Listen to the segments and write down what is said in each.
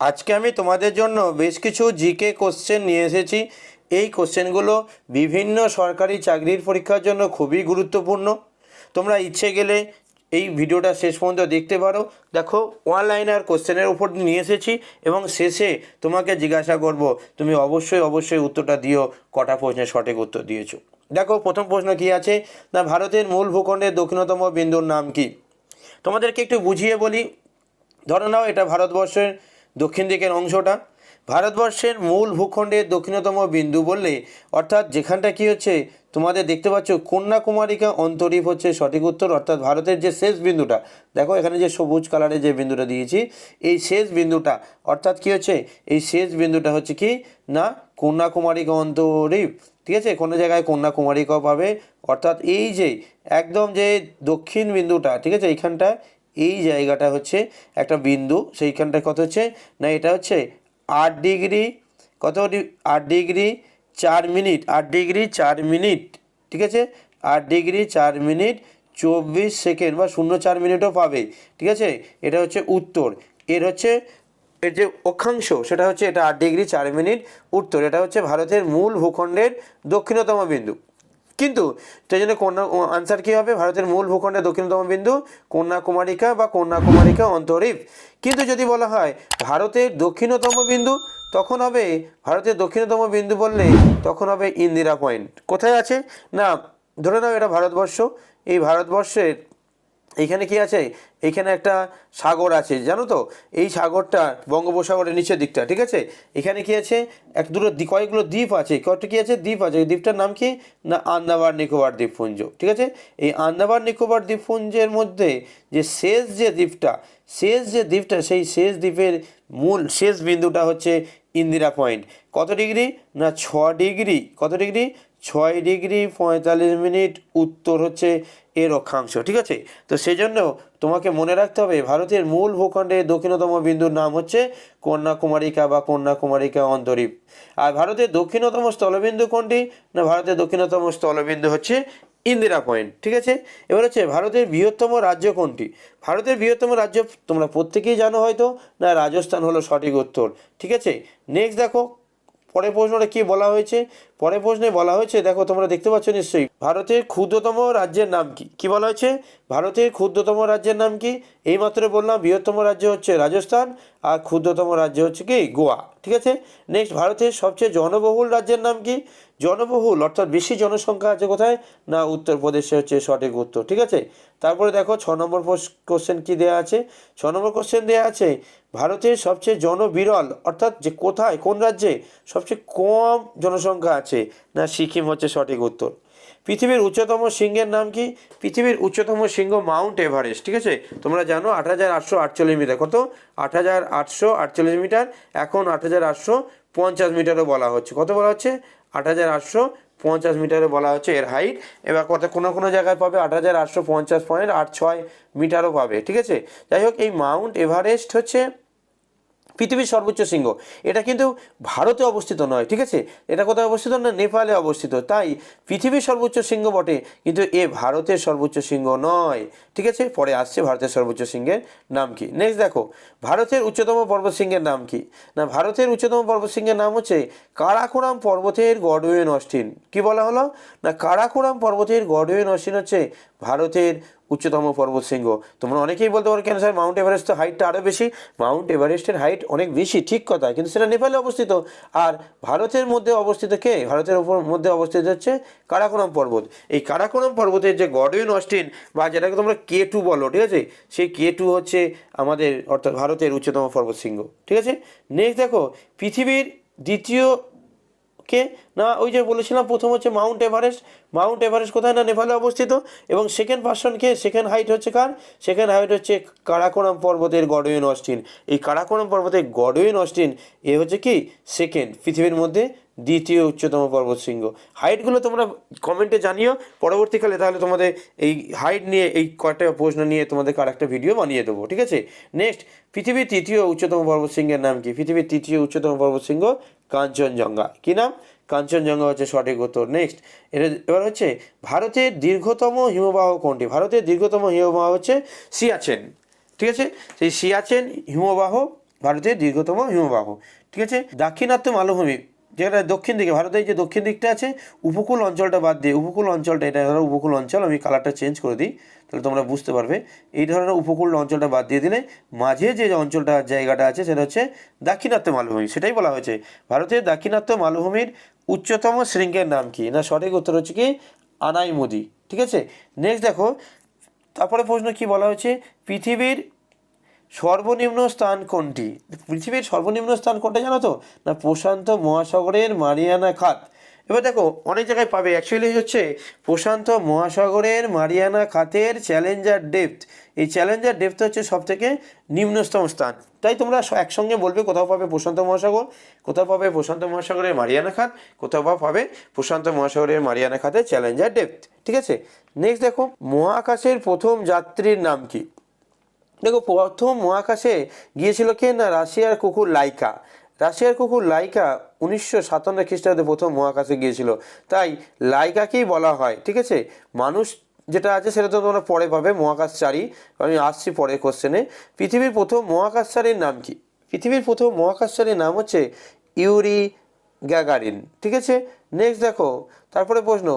আজকে আমি তোমাদের জন্য বেশ কিছু জিকে কোশ্চেন নিয়ে এসেছি। এই কোশ্চেনগুলো বিভিন্ন সরকারি চাকরির পরীক্ষার জন্য খুবই গুরুত্বপূর্ণ। তোমরা ইচ্ছে গেলে এই ভিডিওটা শেষ পর্যন্ত দেখতে পারো। দেখো লাইনার কোশ্চেনের উপর নিয়ে এসেছি এবং শেষে তোমাকে জিজ্ঞাসা করব, তুমি অবশ্যই অবশ্যই উত্তরটা দিও, কটা প্রশ্নের সঠিক উত্তর দিয়েছ। দেখো, প্রথম প্রশ্ন কী আছে? না, ভারতের মূল ভূখণ্ডের দক্ষিণতম বিন্দুর নাম কি? তোমাদেরকে একটু বুঝিয়ে বলি। ধরে নাও, এটা ভারতবর্ষের দক্ষিণ দিকের অংশটা। ভারতবর্ষের মূল ভূখণ্ডের দক্ষিণতম বিন্দু বললে, অর্থাৎ যেখানটা কি হচ্ছে, তোমাদের দেখতে পাচ্ছ কন্যাকুমারিকা অন্তরীপ হচ্ছে সঠিক উত্তর, অর্থাৎ ভারতের যে শেষ বিন্দুটা, দেখো এখানে যে সবুজ কালারের যে বিন্দুটা দিয়েছি, এই শেষ বিন্দুটা, অর্থাৎ কি হচ্ছে, এই শেষ বিন্দুটা হচ্ছে কি, না, কন্যাকুমারিকা অন্তরীপ, ঠিক আছে? কোনো জায়গায় কন্যাকুমারিকাও পাবে, অর্থাৎ এই যে, একদম যে দক্ষিণ বিন্দুটা, ঠিক আছে? এইখানটা এই জায়গাটা হচ্ছে একটা বিন্দু সেইখানটা কত হচ্ছে? না, এটা হচ্ছে আট ডিগ্রি, কত আট ডিগ্রি চার মিনিট, আট ডিগ্রি চার মিনিট, ঠিক আছে? আট ডিগ্রি চার মিনিট চব্বিশ সেকেন্ড বা শূন্য চার মিনিটও পাবে, ঠিক আছে? এটা হচ্ছে উত্তর। এর হচ্ছে, এর যে অক্ষাংশ, সেটা হচ্ছে এটা আট ডিগ্রি চার মিনিট উত্তর। এটা হচ্ছে ভারতের মূল ভূখণ্ডের দক্ষিণতম বিন্দু। কিন্তু সেই জন্য কন্যা আনসার কী হবে? ভারতের মূল ভূখণ্ডে দক্ষিণতম বিন্দু, কন্যাকুমারিকা বা কন্যাকুমারিকা অন্তরীপ। কিন্তু যদি বলা হয় ভারতের দক্ষিণতম বিন্দু, তখন হবে ভারতের দক্ষিণতম বিন্দু বললে তখন হবে ইন্দিরা পয়েন্ট কোথায় আছে? না, ধরে নাও এটা ভারতবর্ষ। এই ভারতবর্ষের এইখানে কি আছে? এইখানে একটা সাগর আছে, জানো তো? এই সাগরটা বঙ্গোপসাগরের নিচের দিকটা, ঠিক আছে? এখানে কি আছে? এক দুটো কয়েকগুলো দ্বীপ আছে। কয়েকটা কি আছে? দ্বীপ আছে। এই দ্বীপটার নাম কি? না, আন্দামান নিকোবর দ্বীপপুঞ্জ, ঠিক আছে? এই আন্দামান নিকোবর দ্বীপপুঞ্জের মধ্যে যে শেষ যে দ্বীপটা, শেষ যে দ্বীপটা, সেই শেষ দ্বীপের মূল শেষ বিন্দুটা হচ্ছে ইন্দিরা পয়েন্ট। কত ডিগ্রি? না, ছ ডিগ্রি। কত ডিগ্রি? ছয় ডিগ্রি পঁয়তাল্লিশ মিনিট উত্তর হচ্ছে এর অক্ষাংশ, ঠিক আছে? তো সেজন্য তোমাকে মনে রাখতে হবে, ভারতের মূল ভূখণ্ডের দক্ষিণতম বিন্দুর নাম হচ্ছে কন্যাকুমারিকা বা কন্যাকুমারিকা অন্তরীপ। আর ভারতের দক্ষিণতম স্থলবিন্দু কোনটি? না, ভারতের দক্ষিণতম স্থলবিন্দু হচ্ছে ইন্দিরা পয়েন্ট, ঠিক আছে? এবার হচ্ছে ভারতের বৃহত্তম রাজ্য কোনটি? ভারতের বৃহত্তম রাজ্য তোমরা প্রত্যেকেই জানো হয়তো, না, রাজস্থান হলো সঠিক উত্তর, ঠিক আছে? নেক্সট দেখো পরের প্রশ্নটা কি বলা হয়েছে? পরের প্রশ্নে বলা হয়েছে, দেখো তোমরা দেখতে পাচ্ছ নিশ্চয়ই, ভারতের ক্ষুদ্রতম রাজ্যের নাম কি? কি বলা হয়েছে? ভারতের ক্ষুদ্রতম রাজ্যের নাম কি? এইমাত্র বললাম, বৃহত্তম রাজ্য হচ্ছে রাজস্থান, আর ক্ষুদ্রতম রাজ্য হচ্ছে কি? গোয়া। ঠিক আছে? নেক্সট ভারতের সবচেয়ে জনবহুল রাজ্যের নাম কি? জনবহুল, অর্থাৎ বেশি জনসংখ্যা আছে কোথায়? না, উত্তরপ্রদেশে হচ্ছে সঠিক উত্তর। ঠিক আছে? তারপরে দেখো, ছ নম্বর কোশ্চেন কি দেওয়া আছে? ছ নম্বর কোশ্চেন দেওয়া আছে, ভারতের সবচেয়ে জনবিরল, অর্থাৎ যে কোথায়, কোন রাজ্যে সবচেয়ে কম জনসংখ্যা আছে? না, সিকিম হচ্ছে সঠিক উত্তর। পৃথিবীর উচ্চতম সিংহের নাম কি? পৃথিবীর উচ্চতম সিংহ মাউন্ট এভারেস্ট, ঠিক আছে? তোমরা জানো আট হাজার আটশো আটচল্লিশ মিটার, কত? আট হাজার আটশো আটচল্লিশ মিটার, এখন আট হাজার আটশো পঞ্চাশ মিটারও বলা হচ্ছে। কত বলা হচ্ছে? আট হাজার আটশো পঞ্চাশ মিটারে বলা হচ্ছে এর হাইট এবার কত, কোনো কোনো জায়গায় পাবে আট হাজার আটশো পঞ্চাশ পয়েন্ট আট ছয় মিটারও পাবে, ঠিক আছে? যাই হোক, এই মাউন্ট এভারেস্ট হচ্ছে পৃথিবীর সর্বোচ্চ শৃঙ্গ। এটা কিন্তু ভারতে অবস্থিত নয়, ঠিক আছে? এটা কোথায় অবস্থিত না? নেপালে অবস্থিত। তাই পৃথিবীর সর্বোচ্চ শৃঙ্গ বটে, কিন্তু এ ভারতের সর্বোচ্চ শৃঙ্গ নয়, ঠিক আছে? পরে আসছে ভারতের সর্বোচ্চ শৃঙ্গের নাম কি? নেক্সট দেখো, ভারতের উচ্চতম পর্বত শৃঙ্গের নাম কি? না, ভারতের উচ্চতম পর্বত শৃঙ্গের নাম হচ্ছে কারাকোরাম পর্বতের গডওয়েন অস্টিন কি বলা হলো? না, কারাকোরাম পর্বতের গডওয়েন অস্টিন হচ্ছে ভারতের উচ্চতম পর্বত শৃঙ্গ তোমরা অনেকেই বলতে পারো, কেন স্যার, মাউন্ট এভারেস্ট তো হাইটটা আরও বেশি? মাউন্ট এভারেস্টের হাইট অনেক বেশি, ঠিক কথা, কিন্তু সেটা নেপালে অবস্থিত। আর ভারতের মধ্যে অবস্থিত কে? ভারতের উপর মধ্যে অবস্থিত হচ্ছে কারাকোরাম পর্বত। এই কারাকোরাম পর্বতের যে গডউইন অস্টিন বা যেটাকে তোমরা কে টু বলো, ঠিক আছে? সেই কে টু হচ্ছে আমাদের, অর্থাৎ ভারতের উচ্চতম পর্বত শৃঙ্গ ঠিক আছে? নেক্সট দেখো, পৃথিবীর দ্বিতীয় কে? না, ওই যে বলেছিলাম প্রথম হচ্ছে মাউন্ট এভারেস্ট। মাউন্ট এভারেস্ট কোথায়? না, নেপালে অবস্থিত। এবং সেকেন্ড পার্সন কে? সেকেন্ড হাইট হচ্ছে কার? সেকেন্ড হাইট হচ্ছে কারাকোরাম পর্বতের গডউইন অস্টিন। এই কারাকোরাম পর্বতের গডউইন অস্টিন, এ হচ্ছে কি? সেকেন্ড, পৃথিবীর মধ্যে দ্বিতীয় উচ্চতম পর্বত শৃঙ্গ। হাইটগুলো তোমরা কমেন্টে জানিও। পরবর্তীকালে তাহলে তোমাদের এই হাইট নিয়ে, এই কয়েকটা প্রশ্ন নিয়ে তোমাদেরকে আরেকটা ভিডিও বানিয়ে দেবো, ঠিক আছে? নেক্সট, পৃথিবীর তৃতীয় উচ্চতম পর্বত শৃঙ্গের নাম কি? পৃথিবীর তৃতীয় উচ্চতম পর্বত শৃঙ্গ কাঞ্চনজঙ্ঘা। কী নাম? কাঞ্চনজঙ্ঘা হচ্ছে সঠিক উত্তর। নেক্সট এটা এবার হচ্ছে ভারতের দীর্ঘতম হিমবাহ কোনটি? ভারতের দীর্ঘতম হিমবাহ হচ্ছে সিয়াচেন। ঠিক আছে? সেই সিয়াচেন হিমবাহ ভারতের দীর্ঘতম হিমবাহ। ঠিক আছে? দাক্ষিণাত্য মালভূমি যেটা দক্ষিণ দিকে, ভারতের যে দক্ষিণ দিকটা আছে, উপকূল অঞ্চলটা বাদ দিয়ে, উপকূল অঞ্চলটা, এটা ধরো উপকূল অঞ্চল, আমি কালারটা চেঞ্জ করে দিই, তাহলে তোমরা বুঝতে পারবে। এই ধরনের উপকূল অঞ্চলটা বাদ দিয়ে দিলে, মাঝে যে অঞ্চলটা, জায়গাটা আছে, সেটা হচ্ছে দাক্ষিণাত্য মালভূমি, সেটাই বলা হয়েছে। ভারতের দাক্ষিণাত্য মালভূমির উচ্চতম শৃঙ্গের নাম কি? না, সঠিক উত্তর হচ্ছে কি? আনাইমুদি, ঠিক আছে? নেক্সট দেখো, তারপরে প্রশ্ন কি বলা হয়েছে? পৃথিবীর সর্বনিম্ন স্থান কোনটি? পৃথিবীর সর্বনিম্ন স্থান কোনটা জানো তো? না, প্রশান্ত মহাসাগরের মারিয়ানা খাত। এবার দেখো, অনেক জায়গায় পাবে। অ্যাকচুয়ালি হচ্ছে প্রশান্ত মহাসাগরের মারিয়ানা খাতের চ্যালেঞ্জার ডেপথ এই চ্যালেঞ্জার ডেপথ হচ্ছে সব থেকে নিম্নতম স্থান। তাই তোমরা একসঙ্গে বলবে কোথাও পাবে প্রশান্ত মহাসাগর, কোথাও পাবে প্রশান্ত মহাসাগরের মারিয়ানা খাত, কোথাও বা পাবে প্রশান্ত মহাসাগরের মারিয়ানা খাতের চ্যালেঞ্জার ডেপথ ঠিক আছে? নেক্সট দেখো, মহাকাশের প্রথম যাত্রীর নাম কি? দেখো, প্রথম মহাকাশে গিয়েছিল কে না? রাশিয়ার কুকুর লাইকা। রাশিয়ার কুকুর লাইকা উনিশশো সাতান্ন খ্রিস্টাব্দে প্রথম মহাকাশে গিয়েছিল। তাই লাইকাকেই বলা হয়, ঠিক আছে? মানুষ যেটা আছে সেটা তো তোমরা পরে পাবে, মহাকাশচারী। আমি আসছি পরের কোশ্চেনে পৃথিবীর প্রথম মহাকাশচারীর নাম কি? পৃথিবীর প্রথম মহাকাশচারীর নাম হচ্ছে ইউরি গ্যাগারিন, ঠিক আছে? নেক্সট দেখো, তারপরে প্রশ্ন।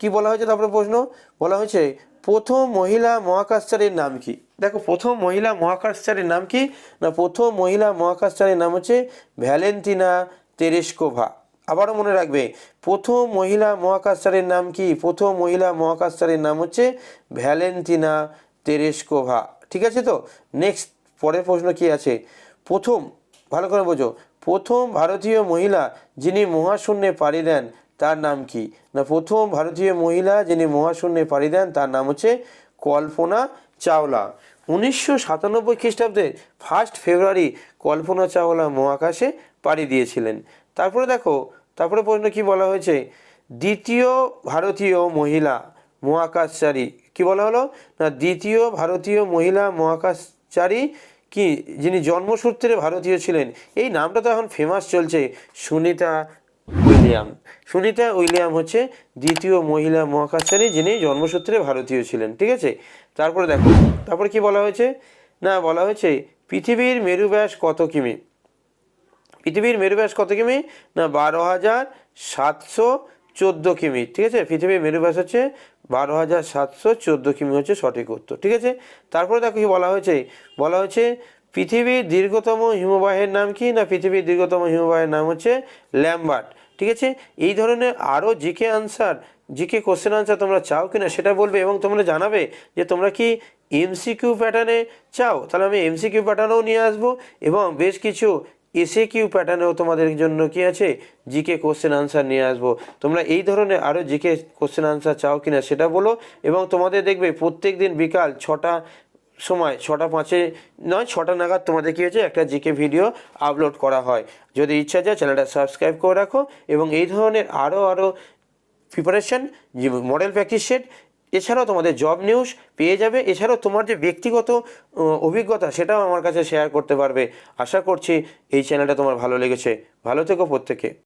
কি বলা হয়েছে? তারপরে প্রশ্ন। বলা হয়েছে প্রথম মহিলা মহাকাশচারীর নাম কি? দেখো, প্রথম মহিলা মহাকাশচারীর নাম কি? না, প্রথম মহিলা মহাকাশচারীর নাম হচ্ছে ভ্যালেন্টিনা তেরেস্কোভা আবারও মনে রাখবে, প্রথম মহিলা মহাকাশচারীর নাম কি? প্রথম মহিলা মহাকাশচারীর নাম হচ্ছে ভ্যালেন্টিনা তেরেস্কোভা ঠিক আছে তো? নেক্সট পরের প্রশ্ন কি আছে? প্রথম, ভালো করে বোঝো, প্রথম ভারতীয় মহিলা যিনি মহাশূন্যে পাড়ি দেন তার নাম কি? না, প্রথম ভারতীয় মহিলা যিনি মহাশূন্যে পাড়ি দেন, তার নাম হচ্ছে কল্পনা চাওলা। উনিশশো সাতানব্বই খ্রিস্টাব্দে ফার্স্ট ফেব্রুয়ারি কল্পনা চাওলা মহাকাশে পাড়ি দিয়েছিলেন। তারপরে দেখো, তারপরে প্রশ্ন কি বলা হয়েছে? দ্বিতীয় ভারতীয় মহিলা মহাকাশচারী কি বলা হলো? না, দ্বিতীয় ভারতীয় মহিলা মহাকাশচারী কি, যিনি জন্মসূত্রে ভারতীয় ছিলেন? এই নামটা তো এখন ফেমাস চলছে। সুনিতা উইলিয়াম। সুনিতা উইলিয়াম হচ্ছে দ্বিতীয় মহিলা মহাকাশচারী যিনি জন্মসূত্রে ভারতীয় ছিলেন, ঠিক আছে? তারপরে দেখো, তারপরে কি বলা হয়েছে? না, বলা হয়েছে পৃথিবীর মেরু ব্যাস কত কিমি? পৃথিবীর মেরু ব্যাস কত কিমি? না, বারো হাজার সাতশো চোদ্দ কিমি, ঠিক আছে? পৃথিবীর মেরু ব্যাস হচ্ছে বারো হাজার সাতশো চোদ্দ কিমি হচ্ছে সঠিক উত্তর, ঠিক আছে? তারপরে দেখো কি বলা হয়েছে? বলা হয়েছে পৃথিবীর দীর্ঘতম হিমবাহের নাম কি? না, পৃথিবীর দীর্ঘতম হিমবাহের নাম হচ্ছে ল্যাম্বার্ট। ঠিক আছে? এই ধরনের আরও GK answer, GK question answer তোমরা চাও কি না সেটা বলবে এবং তোমরা জানাবে যে তোমরা কি এমসিকিউ প্যাটার্নে চাও? তাহলে আমি এমসিকিউ প্যাটার্নেও নিয়ে আসব এবং বেশ কিছু এসে কিউ প্যাটার্নেও তোমাদের জন্য কি আছে? জিকে কোশ্চেন আনসার নিয়ে আসব। তোমরা এই ধরনের আরও জিকে কোশ্চেন আনসার চাও কিনা সেটা বলো এবং তোমাদের দেখবে প্রত্যেক দিন বিকাল ছটা সময়, ছটা পাঁচে, নয়, ছটা নাগাদ তোমাদের কী হয়েছে? একটা জিকে ভিডিও আপলোড করা হয়। যদি ইচ্ছা যায়, চ্যানেলটা সাবস্ক্রাইব করে রাখো এবং এই ধরনের আরও আরও প্রিপারেশন মডেল প্র্যাকটিস সেট এছাড়াও তোমাদের জব নিউজ পেয়ে যাবে। এছাড়াও তোমার যে ব্যক্তিগত অভিজ্ঞতা, সেটাও আমার কাছে শেয়ার করতে পারবে। আশা করছি এই চ্যানেলটা তোমার ভালো লেগেছে। ভালো থেকো প্রত্যেকে।